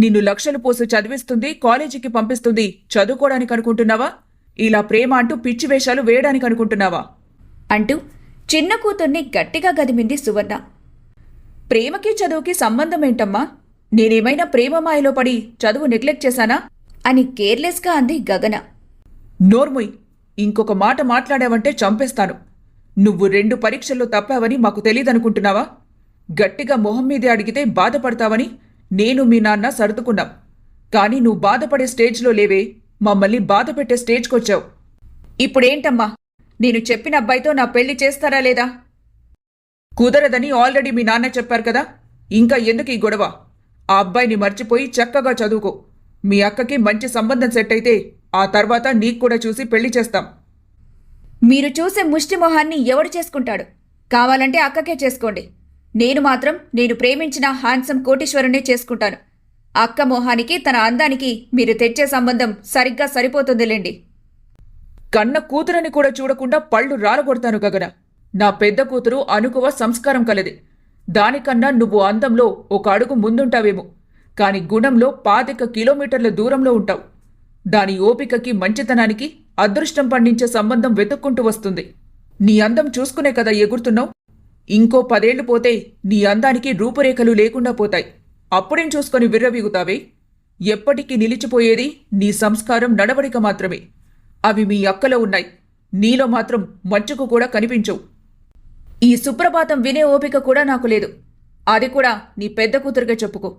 నిన్ను లక్షలు పోసి చదివిస్తుంది కాలేజీకి పంపిస్తుంది. చదువుకోవడానికి అనుకుంటున్నావా? ఇలా ప్రేమ అంటూ పిచ్చి వేషాలు వేయడానికి అనుకుంటున్నావా? అంటూ చిన్న కూతుర్ని గట్టిగా గదిమింది సువర్ణ. ప్రేమకి చదువుకి సంబంధం ఏంటమ్మా నేనేమైనా ప్రేమ మాయలో పడి చదువు నెగ్లెక్ట్ చేశానా? అని కేర్లెస్గా అంది గగన. నోర్ముయ్ ఇంకొక మాట మాట్లాడావంటే చంపేస్తాను. నువ్వు రెండు పరీక్షల్లో తప్పావని మాకు తెలియదనుకుంటున్నావా గట్టిగా మొహం మీదే అడిగితే బాధపడతావని నేను మీ నాన్న సర్దుకున్నాం. కానీ నువ్వు బాధపడే స్టేజ్లో లేవే. మమ్మల్ని బాధపెట్టే స్టేజ్కొచ్చావు. ఇప్పుడేంటమ్మా? నేను చెప్పిన అబ్బాయితో నా పెళ్ళి చేస్తారా లేదా? కుదరదని ఆల్రెడీ మీ నాన్న చెప్పారు కదా. ఇంకా ఎందుకు ఈ గొడవ? ఆ అబ్బాయిని మర్చిపోయి చక్కగా చదువుకో. మీ అక్కకి మంచి సంబంధం సెట్ అయితే ఆ తర్వాత నీకు కూడా చూసి పెళ్ళి చేస్తాం. మీరు చూసే ముష్టి మొహాన్ని ఎవడు చేసుకుంటాడు? కావాలంటే అక్కకే చేసుకోండి. నేను మాత్రం నేను ప్రేమించిన హ్యాండ్సమ్ కోటీశ్వరునే చేసుకుంటాను. అక్క మొహానికి తన అందానికి మీరు తెచ్చే సంబంధం సరిగ్గా సరిపోతుందిలేండి. కన్న కూతురని కూడా చూడకుండా పళ్ళు రాలగొడతాను గగన. నా పెద్ద కూతురు అనుకువ సంస్కారం కలది. దానికన్నా నువ్వు అందంలో ఒక అడుగు ముందుంటావేమో. కాని గుణంలో పాతిక కిలోమీటర్ల దూరంలో ఉంటావు. దాని ఓపికకి మంచితనానికి అదృష్టం పండించే సంబంధం వెతుక్కుంటూ వస్తుంది. నీ అందం చూసుకునే కదా ఎగురుతున్నావు? ఇంకో పదేళ్ళు పోతే నీ అందానికి రూపురేఖలు లేకుండా పోతాయి. అప్పుడేం చూసుకొని విర్రవీగుతావే? ఎప్పటికీ నిలిచిపోయేది నీ సంస్కారం నడవడిక మాత్రమే. అవి మీ అక్కలో ఉన్నాయి. నీలో మాత్రం మచ్చుకు కూడా కనిపించవు. ఈ సుప్రభాతం వినే ఓపిక కూడా నాకు లేదు. అది కూడా నీ పెద్ద కూతురుగా చెప్పుకో.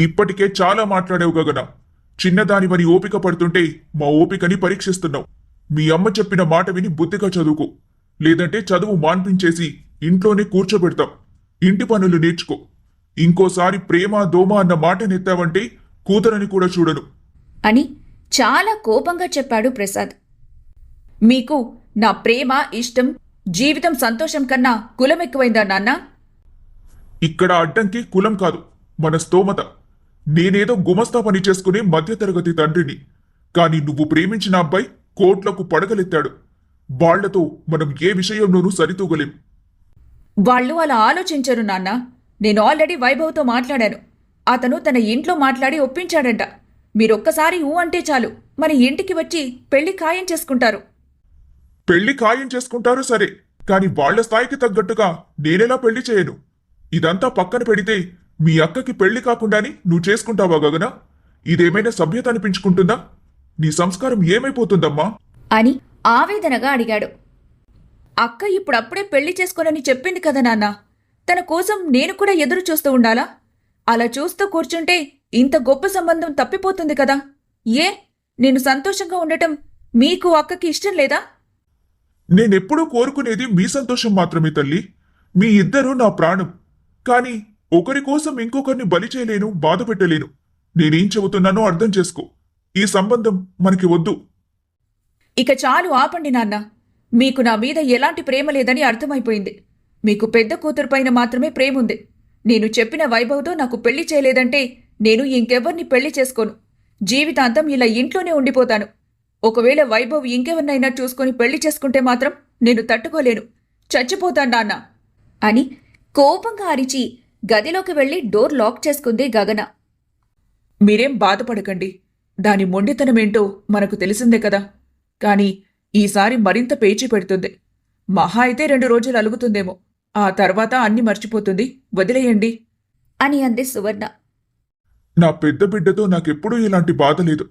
ఇప్పటికే చాలా మాట్లాడేవు గగన. చిన్నదానివని ఓపిక పడుతుంటే మా ఓపికని పరీక్షిస్తున్నావు. మీ అమ్మ చెప్పిన మాట విని బుద్ధిగా చదువుకో. లేదంటే చదువు మాన్పించేసి ఇంట్లోనే కూర్చోబెడతాం. ఇంటి పనులు నేర్చుకో. ఇంకోసారి ప్రేమ దోమ అన్న మాట నెత్తావంటే కూతురని కూడా చూడను. అని చాలా కోపంగా చెప్పాడు ప్రసాద్. మీకు నా ప్రేమ ఇష్టం జీవితం సంతోషం కన్నా కులం ఎక్కువైందా నాన్న? ఇక్కడ అడ్డంకి కులం కాదు మన స్తోమత. నేనేదో గుమస్తా పని చేసుకునే మధ్యతరగతి తండ్రిని. కానీ నువ్వు ప్రేమించిన అబ్బాయి కోట్లకు పడగలెత్తాడు. వాళ్ళతో మనం ఏ విషయంలోనూ సరితూగలేం. వాళ్ళు అలా ఆలోచించరు నాన్న. నేను ఆల్రెడీ వైభవ్తో మాట్లాడాను. అతను తన ఇంట్లో మాట్లాడి ఒప్పించాడంట. మీరొక్కసారి ఊ అంటే చాలు. మన ఇంటికి వచ్చి పెళ్ళి ఖాయం చేసుకుంటారు. పెళ్ళి ఖాయం చేసుకుంటారు సరే కాని వాళ్ళ స్థాయికి తగ్గట్టుగా నేనెలా పెళ్ళి చేయను? ఇదంతా పక్కన పెడితే మీ అక్కకి పెళ్ళి కాకుండాని నువ్వు చేసుకుంటావా గగన? ఇదేమైనా సభ్యత అనిపించుకుంటుందా? నీ సంస్కారం ఏమైపోతుందమ్మా? అని ఆవేదనగా అడిగాడు. అక్క ఇప్పుడప్పుడే పెళ్ళి చేసుకోనని చెప్పింది కదా నాన్న. తన కోసం నేను కూడా ఎదురు చూస్తూ ఉండాలా? అలా చూస్తూ కూర్చుంటే ఇంత గొప్ప సంబంధం తప్పిపోతుంది కదా. ఏ? నేను సంతోషంగా ఉండటం మీకు అక్కకి ఇష్టం లేదా? నేనెప్పుడూ కోరుకునేది మీ సంతోషం మాత్రమే తల్లి. మీ ఇద్దరూ నా ప్రాణం. కానీ ఒకరి కోసం ఇంకొకరిని బలి చేయలేను బాధ పెట్టలేను. నేనేం చెబుతున్నానో అర్థం చేసుకో. ఈ సంబంధం మనకి వద్దు. ఇక చాలు ఆపండి నాన్న. మీకు నా మీద ఎలాంటి ప్రేమ లేదని అర్థమైపోయింది. మీకు పెద్ద కూతురు పైన మాత్రమే ప్రేముంది. నేను చెప్పిన వైభవ్తో నాకు పెళ్ళి చేయలేదంటే నేను ఇంకెవ్వరిని పెళ్ళి చేసుకోను. జీవితాంతం ఇలా ఇంట్లోనే ఉండిపోతాను. ఒకవేళ వైభవ్ ఇంకెవరినైనా చూసుకొని పెళ్ళి చేసుకుంటే మాత్రం నేను తట్టుకోలేను. చచ్చిపోతాను నాన్న. అని కోపంగా అరిచి గదిలోకి వెళ్ళి డోర్ లాక్ చేసుకుంది గగన. మీరేం బాధపడకండి. దాని మొండితనమేంటో మనకు తెలిసిందే కదా. కానీ ఈసారి మరింత పేచీ పెడుతుంది. మహా అయితే రెండు రోజులు అలుగుతుందేమో. ఆ తర్వాత అన్ని మర్చిపోతుంది. వదిలేయండి. అని అంది సువర్ణ. నా పెద్ద బిడ్డతో నాకెప్పుడూ ఇలాంటి బాధ లేదు.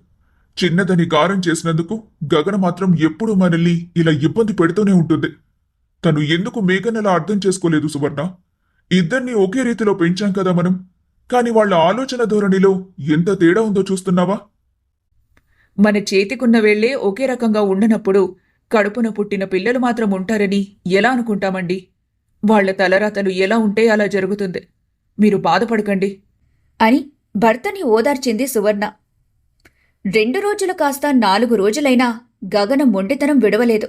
చిన్నదని గారం చేసినందుకు గగన మాత్రం ఎప్పుడూ మనల్ని ఇలా ఇబ్బంది పెడుతూనే ఉంటుంది. తను ఎందుకు మేఘనలా అర్థం చేసుకోలేదు సువర్ణ. ఇద్దరిని ఒకే రీతిలో పెంచాం కదా మనం. కాని వాళ్ళ ఆలోచన ధోరణిలో ఎంత తేడా ఉందో చూస్తున్నావా? మన చేతికున్న వేళ్ళే ఒకే రకంగా ఉండనప్పుడు కడుపున పుట్టిన పిల్లలు మాత్రం ఉంటారని ఎలా అనుకుంటామండి? వాళ్ళ తలరాతలు ఎలా ఉంటే అలా జరుగుతుంది? మీరు బాధపడకండి. అని భర్తని ఓదార్చింది సువర్ణ. రెండు రోజులు కాస్త నాలుగు రోజులైనా గగన మొండితనం విడవలేదు.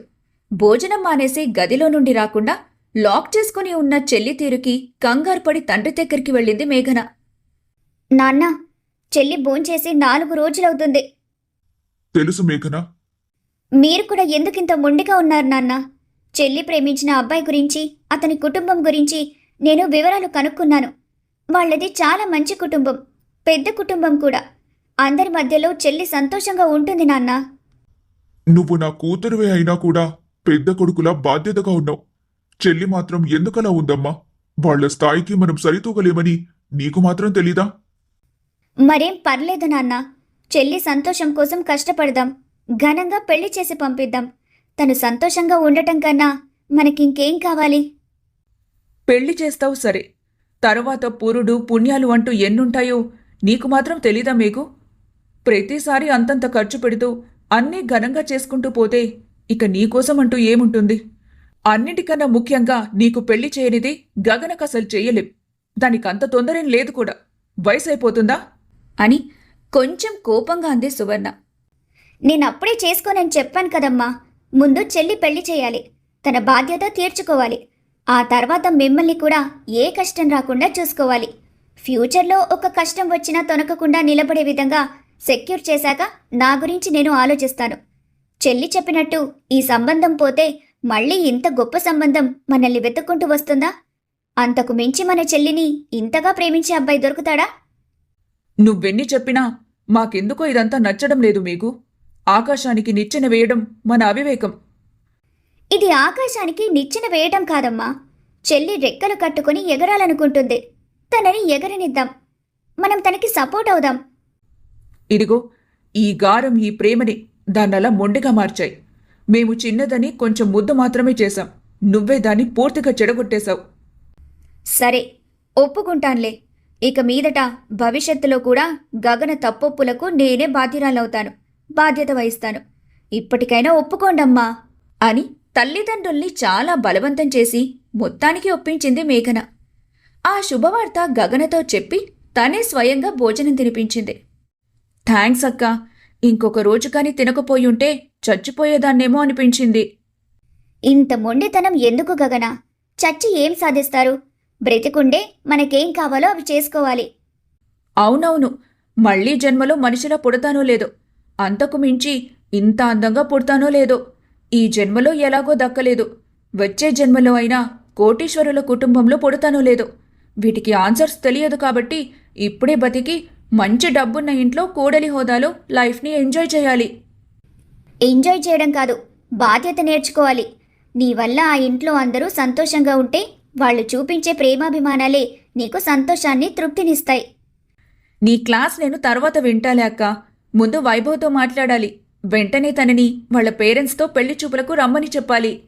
భోజనం మానేసి గదిలో నుండి రాకుండా లాక్ చేసుకుని ఉన్న చెల్లి తీరుకి కంగారుపడి తండ్రి దగ్గరికి వెళ్ళింది మేఘన. నాన్న చెల్లి భోంచేసి నాలుగు రోజులవుతుంది. తెలుసు మేఘన? మీరు కూడా ఎందుకింత మొండిగా ఉన్నారు నాన్న? చెల్లి ప్రేమించిన అబ్బాయి గురించి అతని కుటుంబం గురించి నేను వివరాలు కనుక్కున్నాను. వాళ్ళది చాలా మంచి కుటుంబం పెద్ద కుటుంబం కూడా. అందరి మధ్యలో చెల్లి సంతోషంగా ఉంటుంది నాన్న. నువ్వు నా కూతురువే అయినా కూడా పెద్ద కొడుకులా బాధ్యతగా ఉన్నావు. చెల్లి మాత్రం ఎందుకలా ఉందమ్మా? వాళ్ళ స్థాయికి మనం సరితూగలేమని నీకు మాత్రం తెలీదా? మరేం పర్లేదు నాన్న. చెల్లి సంతోషం కోసం కష్టపడదాం. ఘనంగా పెళ్ళి చేసి పంపిద్దాం. తను సంతోషంగా ఉండటం కన్నా మనకింకేం కావాలి? పెళ్ళి చేస్తావు సరే. తర్వాత పురుడు పుణ్యాలు అంటూ ఎన్నుంటాయో నీకు మాత్రం తెలీదా మీకు ప్రతిసారి అంతంత ఖర్చు పెడుతూ అన్నీ ఘనంగా చేసుకుంటూ పోతే ఇక నీకోసం అంటూ ఏముంటుంది? అన్నిటికన్నా ముఖ్యంగా నీకు పెళ్ళి చేయనిది గగనకసలు చెయ్యలేం. దానికంత తొందరేం లేదు కూడా. వయసు అయిపోతుందా అని కొంచెం కోపంగా అంది సువర్ణ. నేను అప్పుడే చేసుకోనని చెప్పాను కదమ్మా. ముందు చెల్లి పెళ్ళి చేయాలి. తన బాధ్యత తీర్చుకోవాలి. ఆ తర్వాత మిమ్మల్ని కూడా ఏ కష్టం రాకుండా చూసుకోవాలి. ఫ్యూచర్లో ఒక కష్టం వచ్చినా తొనకకుండా నిలబడే విధంగా సెక్యూర్ చేశాక నా గురించి నేను ఆలోచిస్తాను. చెల్లి చెప్పినట్టు ఈ సంబంధం పోతే మళ్ళీ ఇంత గొప్ప సంబంధం మనల్ని వెతుక్కుంటూ వస్తుందా? అంతకు మించి మన చెల్లిని ఇంతగా ప్రేమించే అబ్బాయి దొరుకుతాడా? నువ్వెన్ని చెప్పినా మాకెందుకో ఇదంతా నచ్చడం లేదు మీకు? ఆకాశానికి నిచ్చెన వేయడం మన అవివేకం. ఇది ఆకాశానికి నిచ్చెన వేయటం కాదమ్మా. చెల్లి రెక్కలు కట్టుకుని ఎగరాలనుకుంటుంది. తనని ఎగరనిద్దాం. మనం తనకి సపోర్ట్ అవుదాం. ఇదిగో ఈ గారం ఈ ప్రేమని దాన్నలా మొండిగా మార్చాయి. మేము చిన్నదని కొంచెం ముద్దు మాత్రమే చేశాం. నువ్వే దాన్ని పూర్తిగా చెడగొట్టేశావు. సరే ఒప్పుకుంటాన్లే. ఇక మీదట భవిష్యత్తులో కూడా గగన తప్పొప్పులకు నేనే బాధ్యురాలవుతాను బాధ్యత వహిస్తాను. ఇప్పటికైనా ఒప్పుకోండమ్మా అని తల్లిదండ్రుల్ని చాలా బలవంతం చేసి మొత్తానికి ఒప్పించింది మేఘన. ఆ శుభవార్త గగనతో చెప్పి తనే స్వయంగా భోజనం తినిపించింది. థ్యాంక్స్ అక్క ఇంకొక రోజు కాని తినకపోయుంటే చచ్చిపోయేదాన్నేమో అనిపించింది. ఇంత మొండితనం ఎందుకు గగన? చచ్చి ఏం సాధిస్తారు? బ్రతికుండే మనకేం కావాలో అవి చేసుకోవాలి. అవునవును. మళ్ళీ జన్మలో మనిషిలా పుడతానో లేదో. అంతకు మించి ఇంత అందంగా పుడతానో లేదో. ఈ జన్మలో ఎలాగో దక్కలేదు. వచ్చే జన్మలో అయినా కోటీశ్వరుల కుటుంబంలో పుడతానో లేదో. వీటికి ఆన్సర్స్ తెలియదు కాబట్టి ఇప్పుడే బతికి మంచి డబ్బున్న ఇంట్లో కూడలి హోదాలో లైఫ్ని ఎంజాయ్ చేయాలి. ఎంజాయ్ చేయడం కాదు బాధ్యత నేర్చుకోవాలి. నీ వల్ల ఆ ఇంట్లో అందరూ సంతోషంగా ఉంటే వాళ్ళు చూపించే ప్రేమాభిమానాలే నీకు సంతోషాన్ని తృప్తినిస్తాయి. నీ క్లాస్ నేను తర్వాత వింటాలే అక్క. ముందు వైభవ్తో మాట్లాడాలి. వెంటనే తనని వాళ్ళ పేరెంట్స్తో పెళ్ళి చూపులకు రమ్మని చెప్పాలి.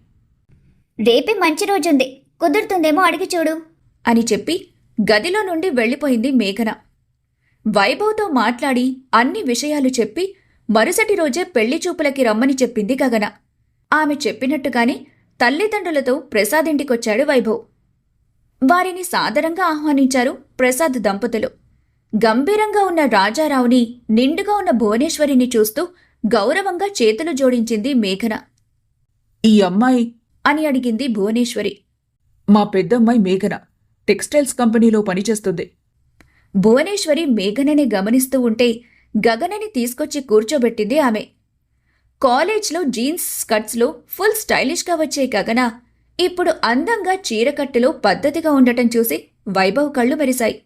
రేపే మంచి రోజుంది. కుదురుతుందేమో అడిగి చూడు. అని చెప్పి గదిలో నుండి వెళ్ళిపోయింది మేఘన. వైభవ్తో మాట్లాడి అన్ని విషయాలు చెప్పి మరుసటి రోజే పెళ్ళి చూపులకి రమ్మని చెప్పింది గగన. ఆమె చెప్పినట్టుగానే తల్లిదండ్రులతో ప్రసాద్ ఇంటికొచ్చాడు వైభవ్. వారిని సాదరంగా ఆహ్వానించారు ప్రసాద్ దంపతులు. గంభీరంగా ఉన్న రాజారావుని నిండుగా ఉన్న భువనేశ్వరిని చూస్తూ గౌరవంగా చేతులు జోడించింది మేఘన. ఈ అమ్మాయి? అని అడిగింది భువనేశ్వరి. మా పెద్దమ్మాయి మేఘన. టెక్స్టైల్స్ కంపెనీలో పనిచేస్తుంది. భువనేశ్వరి మేఘనని గమనిస్తూ ఉంటే గగనని తీసుకొచ్చి కూర్చోబెట్టింది ఆమె. కాలేజ్లో జీన్స్ స్కర్ట్స్లో ఫుల్ స్టైలిష్గా వచ్చే గగన ఇప్పుడు అందంగా చీరకట్టులో పద్ధతిగా ఉండటం చూసి వైభవ్ కళ్ళు మెరిశాయి.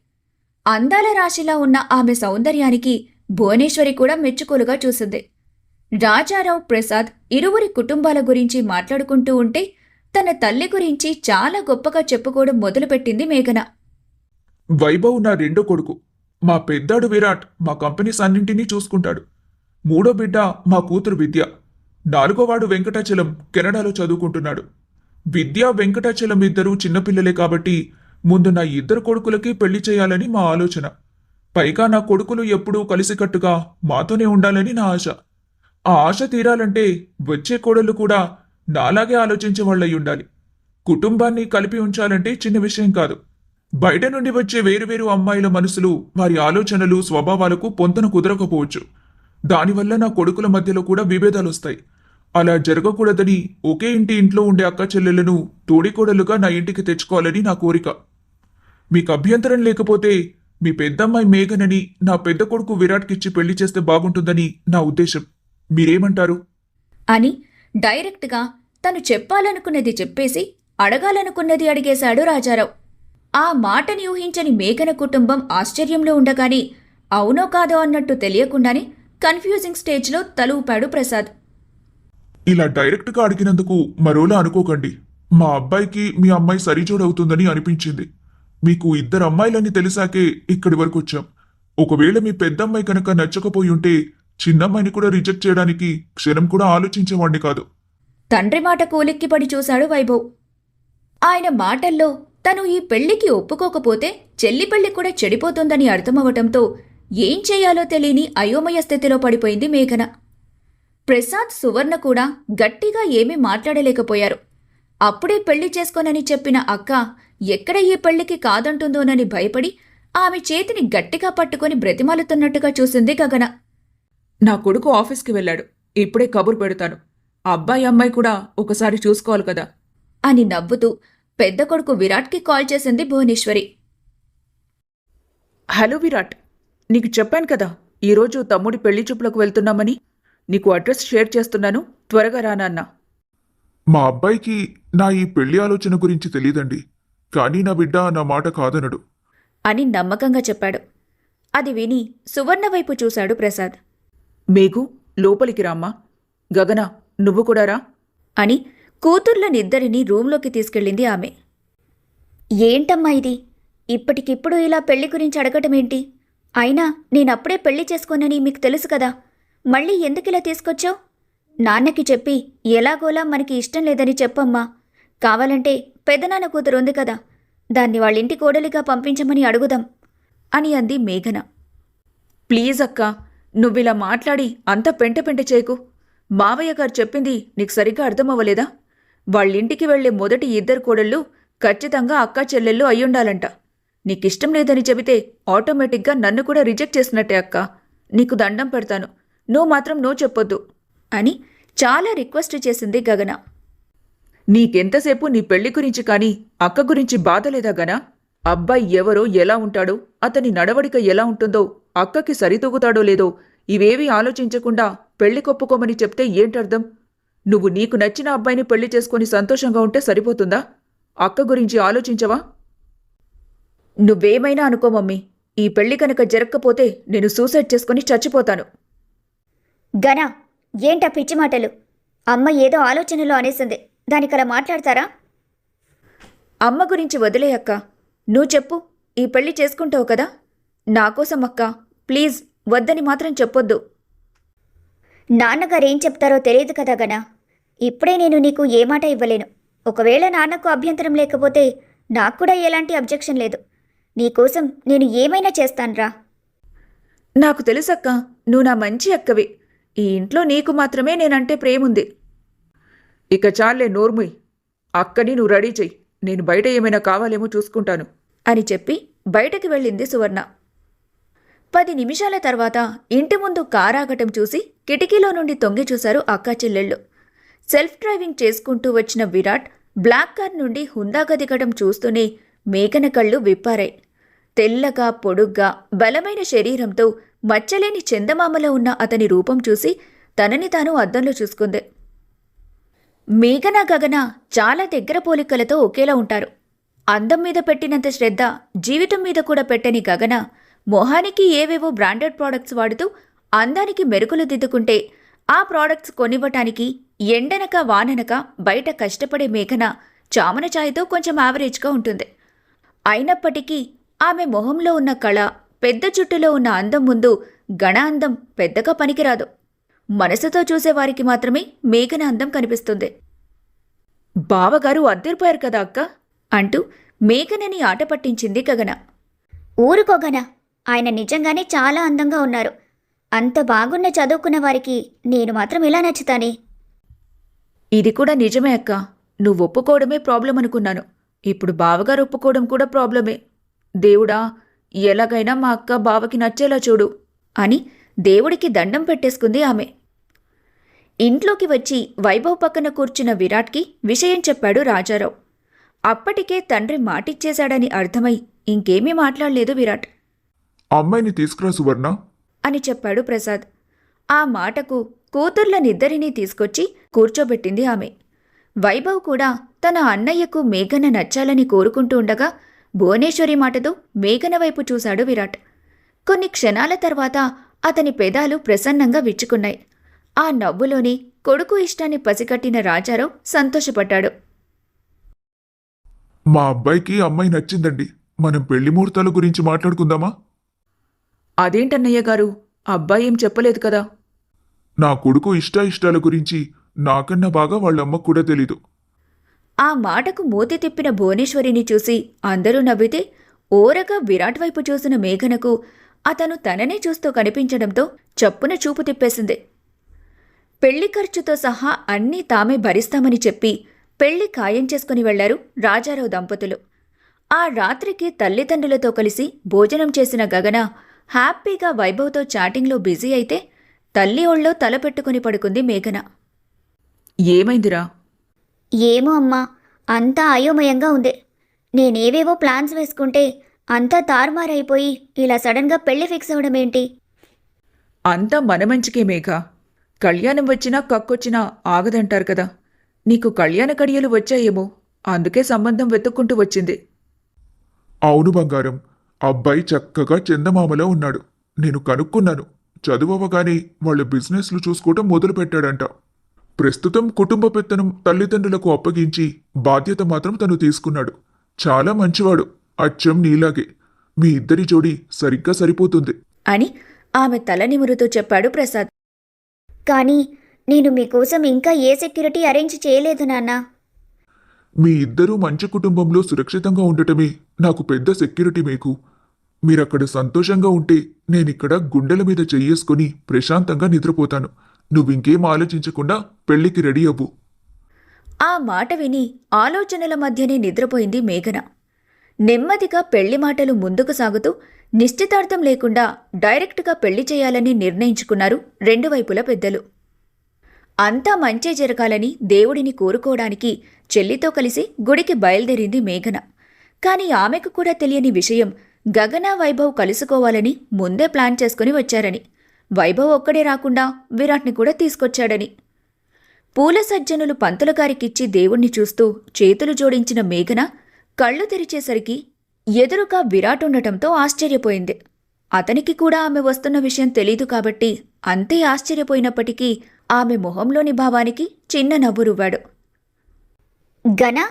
అందాల రాశిలా ఉన్న ఆమె సౌందర్యానికి భువనేశ్వరి కూడా మెచ్చుకోలుగా చూసింది. రాజారావు ప్రసాద్ ఇరువురి కుటుంబాల గురించి మాట్లాడుకుంటూ ఉంటే తన తల్లి గురించి చాలా గొప్పగా చెప్పుకోవడం మొదలుపెట్టింది మేఘన. వైభవ్ నా రెండో కొడుకు. మా పెద్దాడు విరాట్ మా కంపెనీస్ అన్నింటినీ చూసుకుంటాడు. మూడో బిడ్డ మా కూతురు విద్య. నాలుగోవాడు వెంకటాచలం కెనడాలో చదువుకుంటున్నాడు. విద్య వెంకటాచలం ఇద్దరూ చిన్నపిల్లలే కాబట్టి ముందు నా ఇద్దరు కొడుకులకి పెళ్ళి చేయాలని మా ఆలోచన. పైగా నా కొడుకులు ఎప్పుడూ కలిసికట్టుగా మాతోనే ఉండాలని నా ఆశ. ఆ ఆశ తీరాలంటే వచ్చే కోడళ్ళు కూడా నాలాగే ఆలోచించే వాళ్ళై ఉండాలి. కుటుంబాన్ని కలిపి ఉంచాలంటే చిన్న విషయం కాదు. బయట నుండి వచ్చే వేరువేరు అమ్మాయిల మనసులు వారి ఆలోచనలు స్వభావాలకు పొంతన కుదరకపోవచ్చు. దానివల్ల నా కొడుకుల మధ్యలో కూడా విభేదాలు వస్తాయి. అలా జరగకూడదని ఒకే ఇంటి ఇంట్లో ఉండే అక్క చెల్లెలను తోడికోడలుగా నా ఇంటికి తెచ్చుకోవాలని నా కోరిక. మీకు అభ్యంతరం లేకపోతే మీ పెద్దమ్మాయి మేఘనని నా పెద్ద కొడుకు విరాట్కిచ్చి పెళ్ళి చేస్తే బాగుంటుందని నా ఉద్దేశం. మీరేమంటారు? అని డైరెక్ట్గా తను చెప్పాలనుకున్నది చెప్పేసి అడగాలనుకున్నది అడిగేశాడు రాజారావు. ఆ మాటని ఊహించని మేఘన కుటుంబం ఆశ్చర్యంలో ఉండగానే అవునో కాదో అన్నట్టు తెలియకుండానే కన్ఫ్యూజింగ్ స్టేజ్లో తల ఊపాడు ప్రసాద్. ఇలా డైరెక్ట్గా అడిగినందుకు మరోలా అనుకోకండి. మా అబ్బాయికి మీ అమ్మాయి సరిజోడవుతుందని అనిపించింది. మీకు ఇద్దరు అమ్మాయిలని తెలిసాకే ఇక్కడి వరకు వచ్చాం. ఒకవేళ మీ పెద్దమ్మాయి కనుక నచ్చకపోయి ఉంటే చిన్నమ్మాయిని కూడా రిజెక్ట్ చేయడానికి క్షణం కూడా ఆలోచించేవాణ్ణి కాదు. తండ్రి మాట కూలిక్కిపడి చూశాడు వైభవ్. ఆయన మాటల్లో తను ఈ పెళ్ళికి ఒప్పుకోకపోతే చెల్లి పెళ్ళి కూడా చెడిపోతుందని అర్థమవటంతో ఏం చేయాలో తెలియని అయోమయ స్థితిలో పడిపోయింది మేఘన. ప్రసాద్ సువర్ణ కూడా గట్టిగా ఏమీ మాట్లాడలేకపోయారు. అప్పుడే పెళ్ళి చేసుకోనని చెప్పిన అక్క ఎక్కడ ఈ పెళ్ళికి కాదంటుందోనని భయపడి ఆమె చేతిని గట్టిగా పట్టుకొని బ్రతిమాలుతున్నట్టుగా చూసింది గగన. నా కొడుకు ఆఫీస్కి వెళ్ళాడు. ఇప్పుడే కబురు పెడతాను. అబ్బాయి అమ్మాయి కూడా ఒకసారి చూసుకోవాలి కదా. అని నవ్వుతూ పెద్ద కొడుకు విరాట్కి కాల్ చేసింది భువనేశ్వరి. హలో విరాట్ నీకు చెప్పాను కదా ఈరోజు తమ్ముడి పెళ్ళి చూపులకు వెళ్తున్నామని? నీకు అడ్రస్ షేర్ చేస్తున్నాను. త్వరగా రానన్నా మా అబ్బాయికి నా ఈ పెళ్ళి ఆలోచన గురించి తెలియదండి. కానీ నా బిడ్డ నా మాట కాదనడు. అని నమ్మకంగా చెప్పాడు. అది విని సువర్ణ వైపు చూశాడు ప్రసాద్. మేఘు లోపలికి రామ్మా. గగన నువ్వు కూడా రా. అని కూతుర్లనిద్దరినీ రూంలోకి తీసుకెళ్ళింది ఆమె. ఏంటమ్మా ఇది? ఇప్పటికిప్పుడు ఇలా పెళ్ళి గురించి అడగటమేంటి? అయినా నేనప్పుడే పెళ్ళి చేసుకోనని మీకు తెలుసు కదా. మళ్ళీ ఎందుకు ఇలా తీసుకొచ్చావు? నాన్నకి చెప్పి ఎలాగోలా మనకి ఇష్టం లేదని చెప్పమ్మా. కావాలంటే పెదనాన్న కూతురు ఉంది కదా దాన్ని వాళ్ళ ఇంటి కోడలిగా పంపించమని అడుగుదాం అని అంది మేఘన. ప్లీజ్ అక్క నువ్విలా మాట్లాడి అంత పెంట పెంట చేయకు. మావయ్య గారు చెప్పింది నీకు సరిగ్గా అర్థమవ్వలేదా? వాళ్ళింటికి వెళ్ళే మొదటి ఇద్దరు కోడళ్ళు ఖచ్చితంగా అక్క చెల్లెళ్ళు అయ్యుండాలంట. నీకిష్టం లేదని చెబితే ఆటోమేటిక్గా నన్ను కూడా రిజెక్ట్ చేసినట్టే అక్క. నీకు దండం పెడతాను. నువ్వు మాత్రం నో చెప్పొద్దు అని చాలా రిక్వెస్ట్ చేసింది గగన. నీకెంతసేపు నీ పెళ్ళి గురించి కానీ అక్క గురించి బాధ లేదా గనా అబ్బాయి ఎవరో ఎలా ఉంటాడో అతని నడవడిక ఎలా ఉంటుందో అక్కకి సరితూగుతాడో లేదో ఇవేవీ ఆలోచించకుండా పెళ్ళి కొప్పుకోమని చెప్తే ఏంటర్థం? నువ్వు నీకు నచ్చిన అబ్బాయిని పెళ్ళి చేసుకుని సంతోషంగా ఉంటే సరిపోతుందా? అక్క గురించి ఆలోచించవా? నువ్వేమైనా అనుకో మమ్మీ ఈ పెళ్ళి కనుక జరగకపోతే నేను సూసైడ్ చేసుకుని చచ్చిపోతాను. గనా ఏంటా పిచ్చి మాటలు? అమ్మ ఏదో ఆలోచనలో అనేసింది. దానికలా మాట్లాడతారా? అమ్మ గురించి వదిలే అక్క. నువ్వు చెప్పు. ఈ పెళ్ళి చేసుకుంటావు కదా? నాకోసం అక్క. ప్లీజ్ వద్దని మాత్రం చెప్పొద్దు. నాన్నగారు ఏం చెప్తారో తెలియదు కదా గనా? ఇప్పుడే నేను నీకు ఏ మాట ఇవ్వలేను. ఒకవేళ నాన్నకు అభ్యంతరం లేకపోతే నాకు కూడా ఎలాంటి అబ్జెక్షన్ లేదు. నీకోసం నేను ఏమైనా చేస్తానురా? నాకు తెలుసక్క నువ్వు నా మంచి అక్కవి. ఈ ఇంట్లో నీకు మాత్రమే నేనంటే ప్రేముంది. ఇక చాలే నోర్ముయ్. అక్కని నువ్వు రెడీ చెయ్యి. నేను బయట ఏమైనా కావాలేమో చూసుకుంటాను. అని చెప్పి బయటకు వెళ్ళింది సువర్ణ. పది నిమిషాల తర్వాత ఇంటి ముందు కారాగటం చూసి కిటికీలో నుండి తొంగి చూశారు అక్కా చెల్లెళ్ళు. సెల్ఫ్ డ్రైవింగ్ చేసుకుంటూ వచ్చిన విరాట్ బ్లాక్ కార్ నుండి హుందాగా దిగడం చూస్తూనే మేకన కళ్ళు విప్పారాయి. తెల్లగా పొడుగ్గా బలమైన శరీరంతో మచ్చలేని చందమామలో ఉన్న అతని రూపం చూసి తనని తాను అద్దంలో చూసుకుంది. మేఘన గగన చాలా దగ్గర పోలికలతో ఒకేలా ఉంటారు. అందం మీద పెట్టినంత శ్రద్ధ జీవితం మీద కూడా పెట్టని గగన మొహానికి ఏవేవో బ్రాండెడ్ ప్రోడక్ట్స్ వాడుతూ అందానికి మెరుగులు దిద్దుకుంటే ఆ ప్రోడక్ట్స్ కొనివ్వటానికి ఎండనక వాననక బయట కష్టపడే మేఘన చామన ఛాయతో కొంచెం యావరేజ్గా ఉంటుంది. అయినప్పటికీ ఆమె మొహంలో ఉన్న కళ పెద్ద జుట్టులో ఉన్న అందం ముందు గణ అందం పెద్దగా పనికిరాదు. మనసుతో చూసేవారికి మాత్రమే మేఘన అందం కనిపిస్తుంది. బావగారు అద్దరిపోయారు కదా అక్క? అంటూ మేఘనని ఆట పట్టించింది గగన. ఊరుకోగనా ఆయన నిజంగానే చాలా అందంగా ఉన్నారు. అంత బాగున్న చదువుకున్న వారికి నేను మాత్రం ఇలా నచ్చుతానే? ఇది కూడా నిజమే అక్క. నువ్వు ఒప్పుకోవడమే ప్రాబ్లం అనుకున్నాను ఇప్పుడు బావగారు ఒప్పుకోవడం కూడా ప్రాబ్లమే. దేవుడా ఎలాగైనా మా అక్క బావకి నచ్చేలా చూడు అని దేవుడికి దండం పెట్టేసుకుంది ఆమె. ఇంట్లోకి వచ్చి వైభవ్ పక్కన కూర్చున్న విరాట్కి విషయం చెప్పాడు రాజారావు. అప్పటికే తండ్రి మాటిచ్చేశాడని అర్థమై ఇంకేమీ మాట్లాడలేదు విరాట్. అమ్మాయిని తీసుకురా సువర్ణ అని చెప్పాడు ప్రసాద్. ఆ మాటకు కూతుర్లనిద్దరినీ తీసుకొచ్చి కూర్చోబెట్టింది ఆమె. వైభవ్ కూడా తన అన్నయ్యకు మేఘన నచ్చాలని కోరుకుంటూ ఉండగా భువనేశ్వరి మాటతో మేఘన వైపు చూశాడు విరాట్. కొన్ని క్షణాల తర్వాత అతని పెదాలు ప్రసన్నంగా విచ్చుకున్నాయి. ఆ నవ్వులోని కొడుకు ఇష్టాన్ని పసిగట్టిన రాజారావు సంతోషపడ్డాడు. మా అబ్బాయికి అమ్మాయి నచ్చిందండి. మనం పెళ్ళి ముహూర్తాల గురించి మాట్లాడుకుందామా? అదేంటన్నయ్య గారు? అబ్బాయి ఏం చెప్పలేదు కదా? నా కొడుకు ఇష్ట ఇష్టాల గురించి నాకన్నా బాగా వాళ్ళ అమ్మకు కూడా తెలీదు. ఆ మాటకు మూతి తిప్పిన భువనేశ్వరిని చూసి అందరూ నవ్వితే ఓరగా విరాట్ వైపు చూసిన మేఘనకు అతను తననే చూస్తూ కనిపించడంతో చప్పున చూపు తిప్పేసింది. పెళ్ళి ఖర్చుతో సహా అన్నీ తామే భరిస్తామని చెప్పి పెళ్ళి ఖాయం చేసుకుని వెళ్ళారు రాజారావు దంపతులు. ఆ రాత్రికి తల్లిదండ్రులతో కలిసి భోజనం చేసిన గగన హ్యాపీగా వైభవ్తో చాటింగ్లో బిజీ అయితే తల్లి ఒళ్ళో తలపెట్టుకుని పడుకుంది మేఘన. ఏమైందిరా? ఏమో అమ్మా అంతా అయోమయంగా ఉంది. నేనేవేవో ప్లాన్స్ వేసుకుంటే అంతా తారుమారైపోయి ఇలా సడన్గా పెళ్ళి ఫిక్స్ అవ్వడం ఏంటి అంతా మన మంచికే మేఘ. కళ్యాణం వచ్చినా కక్కొచ్చినా ఆగదంటారు కదా. నీకు కళ్యాణ కడియలు వచ్చాయేమో అందుకే సంబంధం వెతుక్కుంటూ వచ్చింది. అవును బంగారం అబ్బాయి చక్కగా చందమామలో ఉన్నాడు. నేను కనుక్కున్నాను. చదువవగానే వాళ్ళ బిజినెస్లు చూసుకోవటం మొదలు పెట్టాడంట ప్రస్తుతం కుటుంబ పెత్తనం తల్లిదండ్రులకు అప్పగించి బాధ్యత మాత్రం తను తీసుకున్నాడు. చాలా మంచివాడు అచ్చం నీలాగే. మీ ఇద్దరి జోడి సరిగ్గా సరిపోతుంది. అని ఆమె తల నిమురుతూ చెప్పాడు ప్రసాద్. కానీ నేను మీకోసం ఇంకా ఏ సెక్యూరిటీ అరేంజ్ చేయలేదు నాన్న. మీ ఇద్దరూ మంచి కుటుంబంలో సురక్షితంగా ఉండటమే నాకు పెద్ద సెక్యూరిటీ మీకు. మీరక్కడ సంతోషంగా ఉంటే నేనిక్కడ గుండెల మీద చెయ్యేసుకుని ప్రశాంతంగా నిద్రపోతాను. నువ్వింకేం ఆలోచించకుండా పెళ్ళికి రెడీ అవ్వు. ఆ మాట విని ఆలోచనల మధ్యనే నిద్రపోయింది మేఘన. నెమ్మదిగా పెళ్ళి మాటలు ముందుకు సాగుతూ నిశ్చితార్థం లేకుండా డైరెక్ట్గా పెళ్ళి చేయాలని నిర్ణయించుకున్నారు రెండు వైపుల పెద్దలు. అంతా మంచే జరగాలని దేవుడిని కోరుకోవడానికి చెల్లితో కలిసి గుడికి బయలుదేరింది మేఘన. కాని ఆమెకు కూడా తెలియని విషయం గగన వైభవ్ కలుసుకోవాలని ముందే ప్లాన్ చేసుకుని వచ్చారని. వైభవ్ ఒక్కడే రాకుండా విరాట్ని కూడా తీసుకొచ్చాడని. పూల సజ్జనులు పంతులు గారికిచ్చి దేవుణ్ణి చూస్తూ చేతులు జోడించిన మేఘన కళ్ళు తెరిచేసరికి ఎదురుగా విరాట్ ఉండటంతో ఆశ్చర్యపోయింది. అతనికి కూడా ఆమె వస్తున్న విషయం తెలీదు కాబట్టి అంతే ఆశ్చర్యపోయినప్పటికీ ఆమె మొహంలోని భావానికి చిన్న నవ్వు రువ్వాడు గనా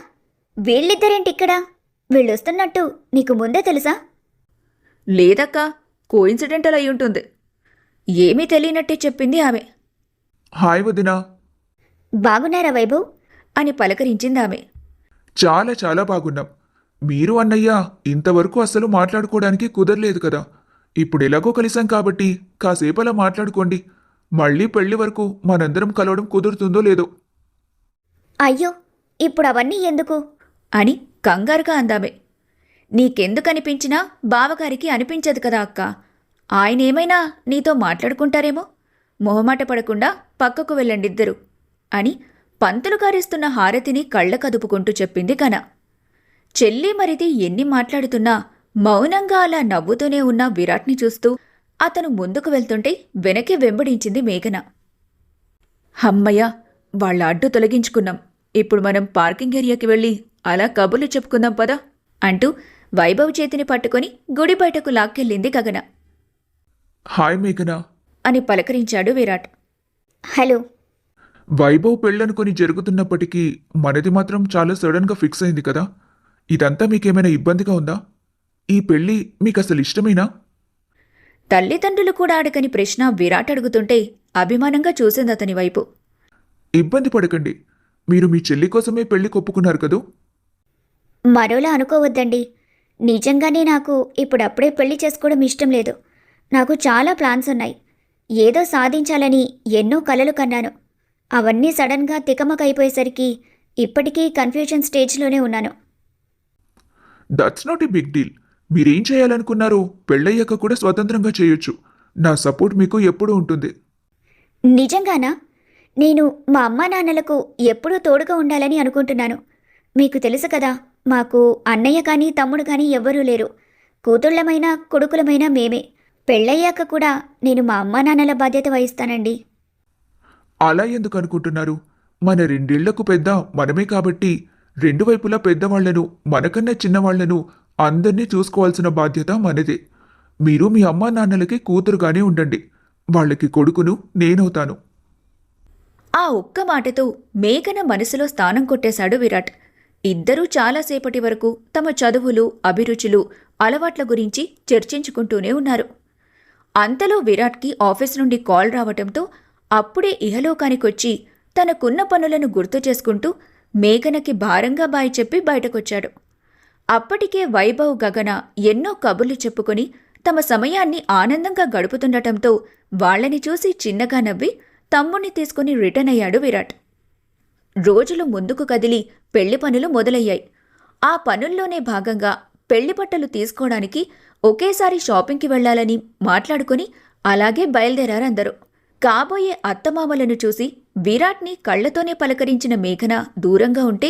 వీళ్ళిద్దరేంటి ఇక్కడ వీళ్ళొస్తున్నట్టు నీకు ముందే తెలుసా? లేదక్కా కోయిన్సిడెంటల్ అయి ఉంటుంది ఏమీ తెలియనట్టే చెప్పింది ఆమె. హాయ్ వదినా. బాగున్నారా వైభవ్ అని పలకరించింది ఆమె. చాలా చాలా బాగున్నాం. మీరు అన్నయ్య ఇంతవరకు అస్సలు మాట్లాడుకోవడానికి కుదరలేదు కదా. ఇప్పుడు ఎలాగో కలిసాం కాబట్టి కాసేపు అలా మాట్లాడుకోండి. మళ్ళీ పెళ్ళి వరకు మనందరం కలవడం కుదురుతుందో లేదో. అయ్యో ఇప్పుడు అవన్నీ ఎందుకు? అని కంగారుగా అందామె. నీకెందుకనిపించినా బావగారికి అనిపించదు కదా అక్క. ఆయనేమైనా నీతో మాట్లాడుకుంటారేమో? మొహమాట పడకుండా పక్కకు వెళ్ళండిద్దరు అని పంతులు గారిస్తున్న హారతిని కళ్ళ కదుపుకుంటూ చెప్పింది కన చెల్లి మరిది ఎన్ని మాట్లాడుతున్నా మౌనంగా అలా నవ్వుతూనే ఉన్న విరాట్ని చూస్తూ అతను ముందుకు వెళ్తుంటే వెనక్కి వెంబడించింది మేఘన. హమ్మయ్య వాళ్ళ అడ్డు తొలగించుకున్నాం. ఇప్పుడు మనం పార్కింగ్ ఏరియాకి వెళ్ళి అలా కబుర్లు చెప్పుకుందాం పదా అంటూ వైభవ్ చేతిని పట్టుకొని గుడి బయటకు లాక్కెళ్ళింది గగన. హాయ్ మేఘనా. అని పలకరించాడు విరాట్. హలో. వైభవ్ పెళ్ళనుకొని జరుగుతున్నప్పటికీ మనది మాత్రం చాలా సడన్గా ఫిక్స్ అయింది కదా. ఇదంతా మీకేమైనా ఇబ్బందిగా ఉందా? ఈ పెళ్ళి మీకు అసలు ఇష్టమేనా? తల్లిదండ్రులు కూడా అడగని ప్రశ్న విరాట్ అడుగుతుంటే అభిమానంగా చూసింది అతని వైపు. ఇబ్బంది పడకండి. మీరు మీ చెల్లి కోసమే పెళ్ళి కొప్పుకున్నారు కదూ? మరోలా అనుకోవద్దండి. నిజంగానే నాకు ఇప్పుడప్పుడే పెళ్ళి చేసుకోవడం ఇష్టం లేదు. నాకు చాలా ప్లాన్స్ ఉన్నాయి ఏదో సాధించాలని ఎన్నో కలలు కన్నాను. అవన్నీ సడన్గా తికమక అయిపోయేసరికి ఇప్పటికీ కన్ఫ్యూజన్ స్టేజ్లోనే ఉన్నాను. That's not a big deal మీరేం చేయాలనుకున్నారో పెళ్ళయ్యాక కూడా స్వతంత్రంగా చేయొచ్చు. నా సపోర్ట్ మీకు ఎప్పుడూ ఉంటుంది. నిజంగానా? నేను మా అమ్మా నాన్నలకు ఎప్పుడూ తోడుగా ఉండాలని అనుకుంటున్నాను. మీకు తెలుసు కదా మాకు అన్నయ్య కానీ తమ్ముడు కానీ ఎవ్వరూ లేరు. కూతుళ్ళమైనా కొడుకులమైనా మేమే. పెళ్ళయ్యాక కూడా నేను మా అమ్మా నాన్నల బాధ్యత వహిస్తానండి. అలా ఎందుకు అనుకుంటున్నారు? మన రెండేళ్ళకు పెద్ద మనమే కాబట్టి రెండు వైపులా పెద్దవాళ్ళను మనకన్నా చిన్నవాళ్ళను అందర్నీ చూసుకోవాల్సిన బాధ్యత మనదే. మీరు మీ అమ్మా నాన్నలకి కూతురుగానే ఉండండి. వాళ్ళకి కొడుకును నేనవుతాను. ఆ ఒక్క మాటతో మేఘన మనసులో స్థానం కొట్టేశాడు విరాట్. ఇద్దరూ చాలాసేపటి వరకు తమ చదువులు అభిరుచులు అలవాట్ల గురించి చర్చించుకుంటూనే ఉన్నారు. అంతలో విరాట్కి ఆఫీస్ నుండి కాల్ రావటంతో అప్పుడే ఇహలోకానికొచ్చి తనకున్న పనులను గుర్తు చేసుకుంటూ మేఘనకి భారంగా బాయి చెప్పి బయటకొచ్చాడు. అప్పటికే వైభవ్ గగన ఎన్నో కబుర్లు చెప్పుకొని తమ సమయాన్ని ఆనందంగా గడుపుతుండటంతో వాళ్ళని చూసి చిన్నగా నవ్వి తమ్ముణ్ణి తీసుకుని రిటర్న్ అయ్యాడు విరాట్. రోజులు ముందుకు కదిలి పెళ్ళి పనులు మొదలయ్యాయి. ఆ పనుల్లోనే భాగంగా పెళ్ళి బట్టలు తీసుకోవడానికి ఒకేసారి షాపింగ్కి వెళ్ళాలని మాట్లాడుకుని అలాగే బయలుదేరారందరూ కాబోయే అత్తమామలను చూసి విరాట్ని కళ్ళతోనే పలకరించిన మేఘన దూరంగా ఉంటే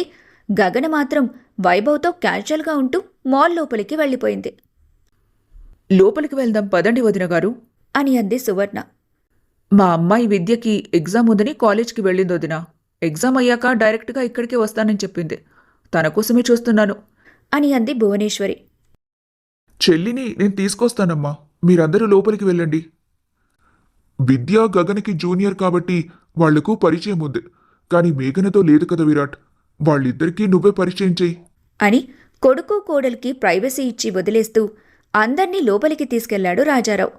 గగన మాత్రం వైభవ్తో క్యాజువల్గా ఉంటూ మాల్ లోపలికి వెళ్ళిపోయింది. లోపలికి వెళ్దాం పదండి వదిన గారు అని అంది సువర్ణ. మా అమ్మాయి విద్యకి ఎగ్జామ్ ఉందని కాలేజ్కి వెళ్ళింది వదిన. ఎగ్జామ్ అయ్యాక డైరెక్ట్గా ఇక్కడికే వస్తానని చెప్పింది. తన కోసమే చూస్తున్నాను. అని అంది భువనేశ్వరి. చెల్లిని నేను తీసుకొస్తానమ్మా. మీరందరూ లోపలికి వెళ్ళండి. విద్య గగన్కి జూనియర్ కాబట్టి వాళ్ళకు పరిచయం ఉంది. కానీ మేఘనతో లేదు కదా విరాట్. వాళ్ళిద్దరికీ నువ్వే పరిచయం చెయ్యి. అని కొడుకు కోడలికి ప్రైవసీ ఇచ్చి వదిలేస్తూ అందర్నీ లోపలికి తీసుకెళ్ళాడు రాజారావు.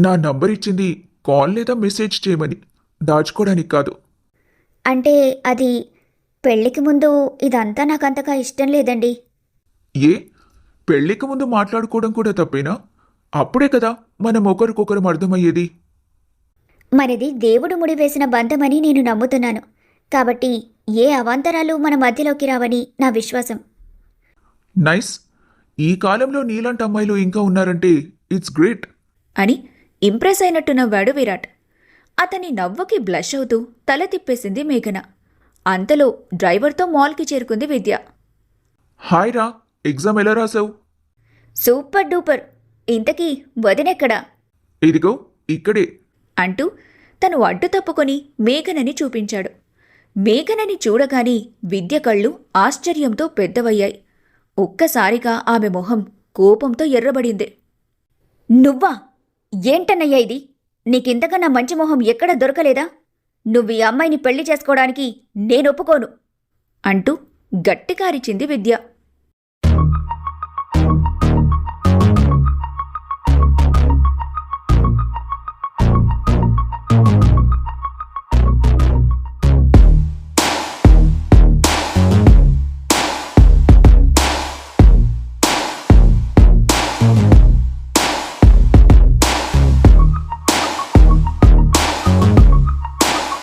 నా నంబర్ ఇచ్చింది కాల్ లేదా మెసేజ్ చేయమని. దాచుకోవడానికి కాదు. అంటే అది పెళ్ళికి ముందు ఇదంతా నాకంతగా ఇష్టం లేదండి. ఏ? పెళ్ళికి ముందు మాట్లాడుకోవడం కూడా తప్పేనా? అప్పుడే కదా మనం ఒకరికొకరం అర్థమయ్యేది. మనది దేవుడు ముడివేసిన బంధమని నేను నమ్ముతున్నాను. కాబట్టి ఏ అవాంతరాలు మన మధ్యలోకి రావని నా విశ్వాసం. నైస్. ఈ కాలంలో నీలాంటి అమ్మాయిలు ఇంకా ఉన్నారంటే ఇట్స్ గ్రేట్. అని ఇంప్రెస్ అయినట్టు నవ్వాడు విరాట్. అతని నవ్వుకి బ్లష్ అవుతూ తల తిప్పేసింది మేఘన. అంతలో డ్రైవర్తో మాల్కి చేరుకుంది విద్య. హాయ్ రా. ఎగ్జామ్ ఎలా రాసావు సూపర్ డూపర్. ఇంతకీ వదినెక్కడా? ఇదిగో ఇక్కడే. అంటూ తను అడ్డు తప్పుకొని మేఘనని చూపించాడు. మేఘనని చూడగానే విద్య కళ్ళు ఆశ్చర్యంతో పెద్దవయ్యాయి. ఒక్కసారిగా ఆమె మొహం కోపంతో ఎర్రబడింది. నువ్వా? ఏంటన్నయ్యా ఇది? నీకింతకన్నా మంచి మొహం ఎక్కడ దొరకలేదా? నువ్వు ఈ అమ్మాయిని పెళ్ళి చేసుకోవడానికి నేను ఒప్పుకోను. అంటూ గట్టిగా అరిచింది విద్య.